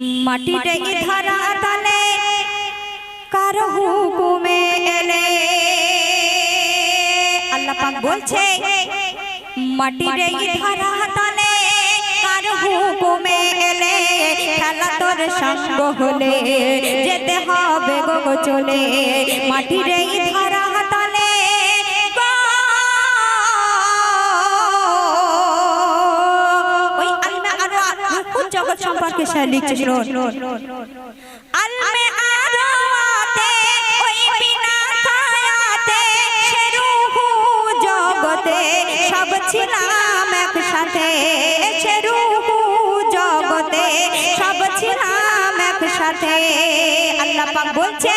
মাটিতে ধরা তলে, কার হুকুমে এলে? আল্লাহ পাক বলছে মাটিতে ধরা তলে, কার হুকুমে এলে? খেলা তোর সঙ্গ হলে যেতে হবে গো চলে। মাটির এই ধরা সম্পর্কে সে লিখছে শুনুন জগতে ছিলাম একসাথে। জগতে ছিলাম একসাথে। আল্লাহ পাক বলছে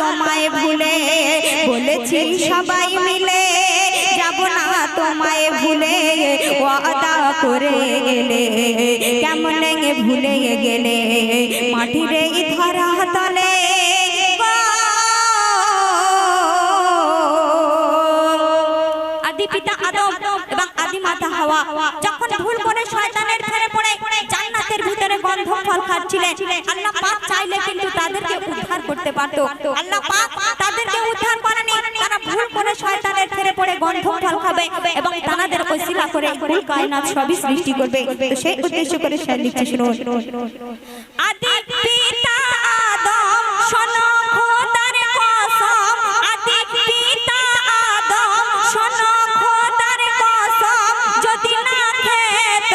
তোমায় ভুলে, বলেছি সবাই মিলে, যাব না তোমায় ভুলে, ওয়াদা করে গেলে, কেমন ভুলে গেলে, মাটিরে ধরা আদি পিতা আদম এবং আদি মাতা হাওয়া। যখন ভুল করে শয়তানের ফেরে পড়ে জান্নাতের ভিতরে গন্ধ ফল খাচ্ছিলেন আল্লাহ পাক চাইলে কিন্তু তাদেরকে উদ্ধার করতে পারত। আল্লাহ পাক তাদেরকে উদ্ধার করেনি। তারা ভুল করে শয়তানের ফেরে পড়ে গন্ধ ফল খাবে এবং তাদের ওসিলা করে কুল কায়নাত সবই সৃষ্টি করবে। তো সেই উদ্দেশ্য করে সে লিখছে শুনুন। আদি পিতা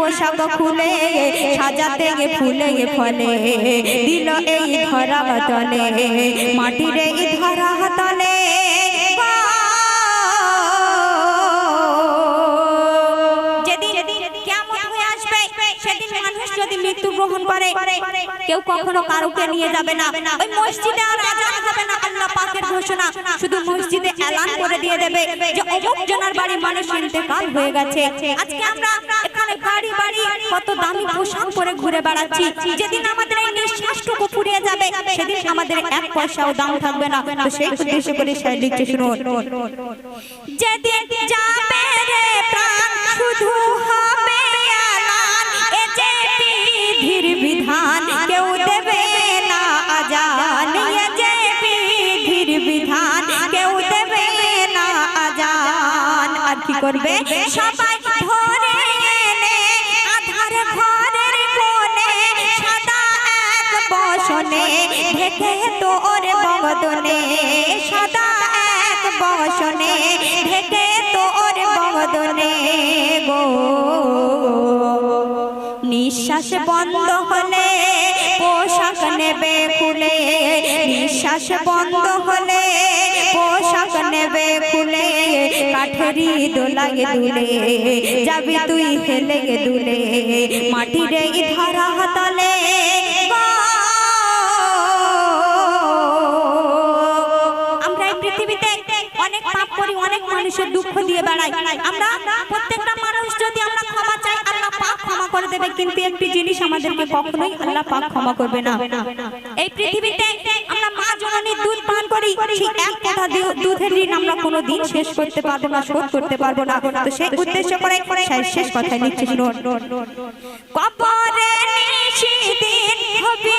পোশাক খুলে, সাজাতে গে ফুলে গে ফলে। দিল এই ধরা তলে মাটির এই ধরা তলে যেদিন কিয়ামত আসবে, সেদিন মানুষ যদি মৃত্যু গ্রহণ করে, কেউ কখনো কারোকে নিয়ে যাবে না। ওই মসজিদে আর না, আল্লাহ পাকের ঘোষণা। শুধু মসজিদে এলান করে দিয়ে দেবে যে অমুক জনের বাড়ি মানুষ ইন্তেকাল হয়ে গেছে। আজকে আমরা কত দামি পোশাক পরে ঘুরে বেড়াচ্ছি। যেদিন আমাদের এই নিঃশ্বাসটুকু ফুরিয়ে যাবে সেদিন আমাদের এক পয়সাও দাম থাকবে না। তো সেই উদ্দেশ্য করে সে লিখছে শুনুন। যেদিন যাবে রে প্রাণ শুধু হবে আলান এ যে বিধির বিধান কেউ দেবে না আজান। এ যে বিধির বিধান কেউ দেবে না আজান। আর কি করবে? সবাই ঢেকে তোর বদনে, সাদা এক বসনে ঢেকে তোর বদনে গো। নিঃশ্বাস বন্ধ হলে পোশাক নেবে খুলে, নিঃশ্বাস বন্ধ হলে পোশাক নেবে দোলাগে দুলে, যাবি তুই হেলে দুলে, মাটির ধরা তলে মানুষের দুঃখ দিয়ে বেড়াই। আমরা প্রত্যেকটা মানুষ যদি আমরা ক্ষমা চাই, আল্লাহ পাক ক্ষমা করে দেবে। কিন্তু একটি জিনিস আমাদেরকে কখনোই আল্লাহ পাক ক্ষমা করবে না। এই পৃথিবীতে আমরা মা জননীর দুধ পান করি। সেই এক কথা দুধের ঋণ আমরা কোনো দিন শেষ করতে পারব না, শোধ করতে পারব না। তো সেই উদ্দেশ্য করে শেষ কথায় লিখছে শুনুন কবরে নিশিদিন হবি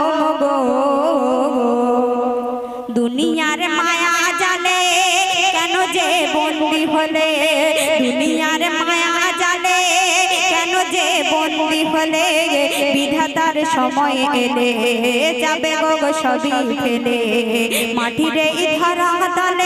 হলে বিধাতার সময় এলে যাবে গো সবই ফেলে। মাটিরে ইধারা তালে